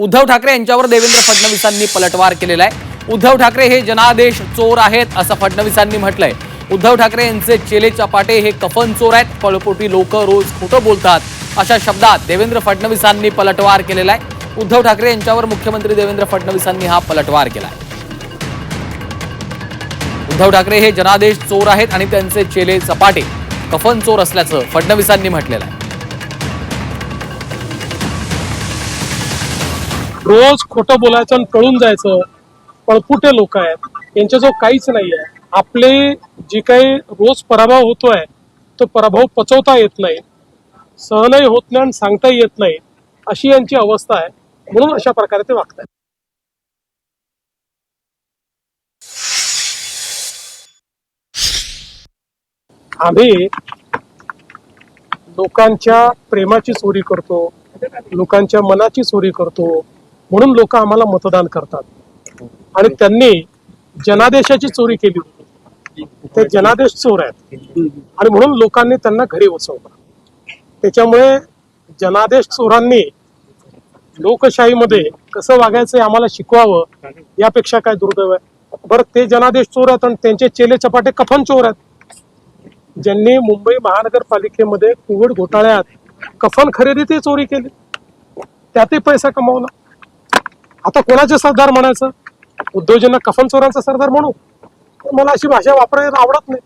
उद्धव ठाकरे यांच्यावर देवेंद्र फडणवीसांनी पलटवार केलेला आहे. उद्धव ठाकरे हे जनादेश चोर आहेत असं फडणवीसांनी म्हटलंय. उद्धव ठाकरे यांचे चेले चपाटे हे कफन चोर आहेत. पळपोटी लोक रोज खोटं बोलतात अशा शब्दात देवेंद्र फडणवीसांनी पलटवार केलेला आहे. उद्धव ठाकरे यांच्यावर मुख्यमंत्री देवेंद्र फडणवीसांनी हा पलटवार केला आहे. उद्धव ठाकरे हे जनादेश चोर आहेत आणि त्यांचे चेले चपाटे कफन चोर असल्याचं फडणवीसांनी म्हटलेलं आहे. रोज खोटं बोलायचं आणि पळून जायचं पळपुटे लोक आहेत? यांच्याजवळ काहीच नाही आहे आपले जे काही रोज पराभव होतोय तो पराभव पचवता येत नाही सहनही होत नाही आणि सांगता येत नाही. अशी यांची अवस्था आहे. म्हणून अशा प्रकारे ते वागतात आम्ही लोकांच्या प्रेमाची चोरी करतो लोकांच्या मनाची चोरी करतो म्हणून लोक आम्हाला मतदान करतात. आणि त्यांनी जनादेशाची चोरी केली होती. ते जनादेश चोर आहेत. आणि म्हणून लोकांनी त्यांना घरी बसवलं. त्याच्यामुळे जनादेश चोरांनी लोकशाहीमध्ये कसं वागायचं आम्हाला शिकवावं यापेक्षा काय दुर्दैव आहे? बरं ते जनादेश चोर आहेत आणि त्यांचे चेले चपाटे कफन चोर आहेत. ज्यांनी मुंबई महानगरपालिकेमध्ये कोविड घोटाळ्यात कफन खरेदी ते चोरी केली. त्यातही पैसा कमावला. आता कोणाचे सरदार म्हणायचं? उद्योजना कफन चोरांचा सरदार म्हणू? मला अशी भाषा वापरायला आवडत नाही.